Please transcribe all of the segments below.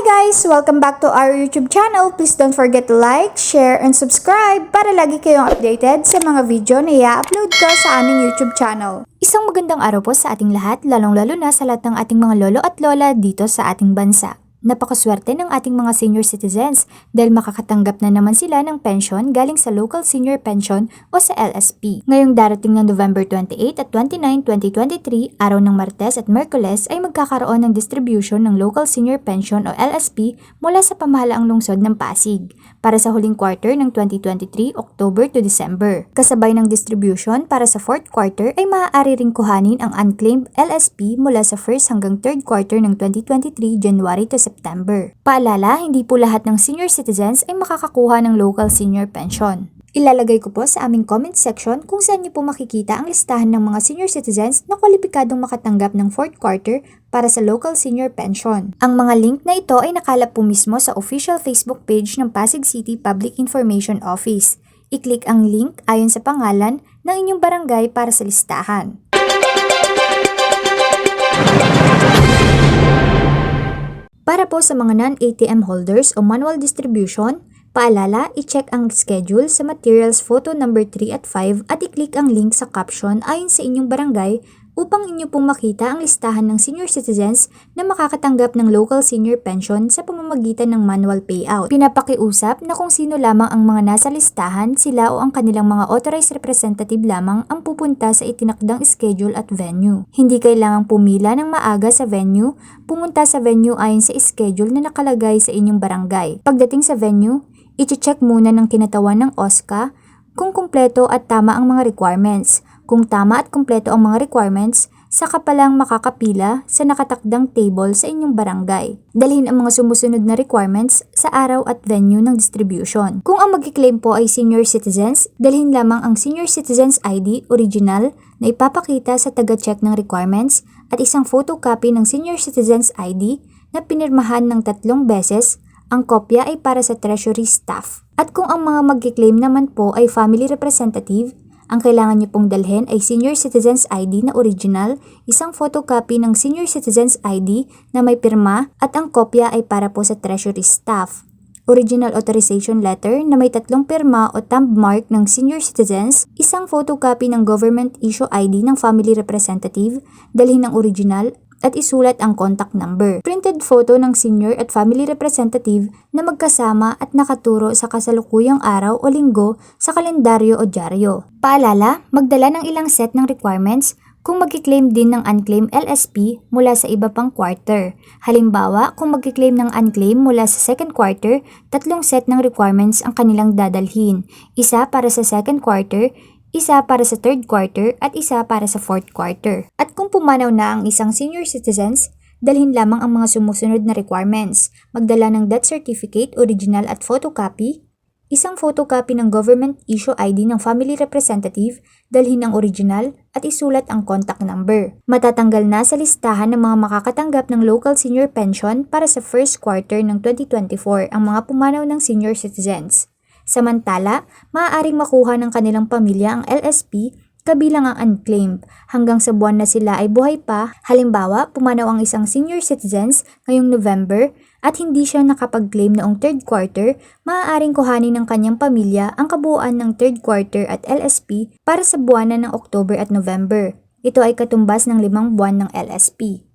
guys! Welcome back to our YouTube channel. Please don't forget to like, share, and subscribe para lagi kayong updated sa mga video na i-upload ko sa aming YouTube channel. Isang magandang araw po sa ating lahat, lalong-lalo na sa lahat ng ating mga lolo at lola dito sa ating bansa. Napakaswerte ng ating mga senior citizens dahil makakatanggap na naman sila ng pension galing sa Local Senior Pension o sa LSP. Ngayong darating na November 28 at 29, 2023, araw ng Martes at Merkules ay magkakaroon ng distribution ng Local Senior Pension o LSP mula sa pamahalaang lungsod ng Pasig para sa huling quarter ng 2023, October to December. Kasabay ng distribution para sa fourth quarter ay maaari ring kuhanin ang unclaimed LSP mula sa first hanggang third quarter ng 2023, January to. Paalala, hindi po lahat ng senior citizens ay makakakuha ng local senior pension. Ilalagay ko po sa aming comment section kung saan niyo po makikita ang listahan ng mga senior citizens na kwalipikadong makatanggap ng fourth quarter para sa local senior pension. Ang mga link na ito ay nakalap po mismo sa official Facebook page ng Pasig City Public Information Office. I-click ang link ayon sa pangalan ng inyong barangay para sa listahan. Para po sa mga non-ATM holders o manual distribution, paalala, i-check ang schedule sa materials photo number 3 at 5 at i-click ang link sa caption ayon sa inyong barangay upang inyo pong makita ang listahan ng senior citizens na makakatanggap ng local senior pension sa pamamagitan ng manual payout. Pinapakiusap na kung sino lamang ang mga nasa listahan, sila o ang kanilang mga authorized representative lamang ang pupunta sa itinakdang schedule at venue. Hindi kailangang pumila ng maaga sa venue, pumunta sa venue ayon sa schedule na nakalagay sa inyong barangay. Pagdating sa venue, i-check muna ng kinatawan ng OSCA kung kumpleto at tama ang mga requirements. Kung tama at kumpleto ang mga requirements, saka pa lang makakapila sa nakatakdang table sa inyong barangay. Dalhin ang mga sumusunod na requirements sa araw at venue ng distribution. Kung ang magkiklaim po ay senior citizens, dalhin lamang ang senior citizens ID original na ipapakita sa taga-check ng requirements at isang photocopy ng senior citizens ID na pinirmahan ng tatlong beses ang kopya ay para sa treasury staff. At kung ang mga magkiklaim naman po ay family representative, ang kailangan niyo pong dalhin ay Senior Citizens ID na original, isang photocopy ng Senior Citizens ID na may pirma at ang kopya ay para po sa Treasury staff. Original authorization letter na may tatlong pirma o thumb mark ng senior citizens, isang photocopy ng government issue ID ng family representative, dalhin ng original at isulat ang contact number. Printed photo ng senior at family representative na magkasama at nakaturo sa kasalukuyang araw o linggo sa kalendaryo o dyaryo. Paalala, magdala ng ilang set ng requirements kung magkiklaim din ng unclaimed LSP mula sa iba pang quarter. Halimbawa, kung magkiklaim ng unclaimed mula sa second quarter, tatlong set ng requirements ang kanilang dadalhin. Isa para sa second quarter, isa para sa third quarter at isa para sa fourth quarter. At kung pumanaw na ang isang senior citizens, dalhin lamang ang mga sumusunod na requirements. Magdala ng death certificate, original at photocopy, isang photocopy ng government issue ID ng family representative, dalhin ang original at isulat ang contact number. Matatanggal na sa listahan ng mga makakatanggap ng local senior pension para sa first quarter ng 2024 ang mga pumanaw ng senior citizens. Samantala, maaaring makuha ng kanilang pamilya ang LSP kabilang ang unclaimed hanggang sa buwan na sila ay buhay pa. Halimbawa, pumanaw ang isang senior citizens ngayong November at hindi siya nakapag-claim noong third quarter, maaaring kuhanin ng kanyang pamilya ang kabuuan ng third quarter at LSP para sa buwanan ng October at November. Ito ay katumbas ng limang buwan ng LSP.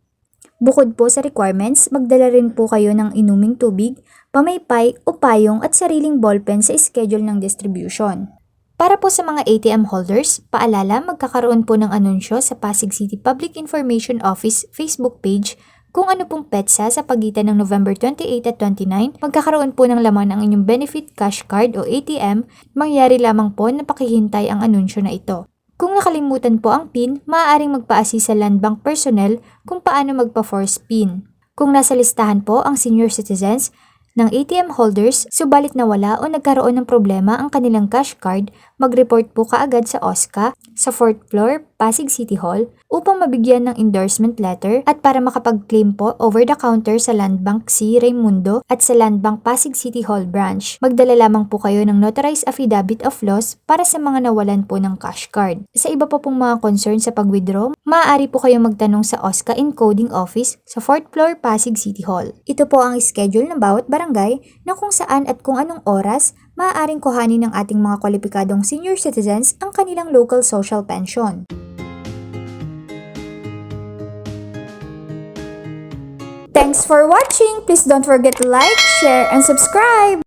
Bukod po sa requirements, magdala rin po kayo ng inuming tubig, pamaypay o payong at sariling ballpen sa schedule ng distribution. Para po sa mga ATM holders, paalala magkakaroon po ng anunsyo sa Pasig City Public Information Office Facebook page kung ano pong petsa sa pagitan ng November 28 at 29, magkakaroon po ng laman ang inyong benefit cash card o ATM, mangyari lamang po na pakihintay ang anunsyo na ito. Kung nakalimutan po ang PIN, maaaring magpa-assist sa land bank personnel kung paano magpa-force PIN. Kung nasa listahan po ang senior citizens, ng ATM holders, subalit nawala o nagkaroon ng problema ang kanilang cash card, mag-report po kaagad sa OSCA, sa 4th floor, Pasig City Hall upang mabigyan ng endorsement letter at para makapag-claim po over the counter sa Land Bank C. Raimundo at sa Land Bank Pasig City Hall branch. Magdala lamang po kayo ng notarized affidavit of loss para sa mga nawalan po ng cash card. Sa iba pa pong mga concern sa pag-withdraw, maaari po kayong magtanong sa OSCA Encoding Office sa 4th floor Pasig City Hall. Ito po ang schedule ng bawat barangay na kung saan at kung anong oras maaaring kuhanin ng ating mga kwalipikadong senior citizens ang kanilang local social pension. Thanks for watching! Please don't forget to like, share, and subscribe!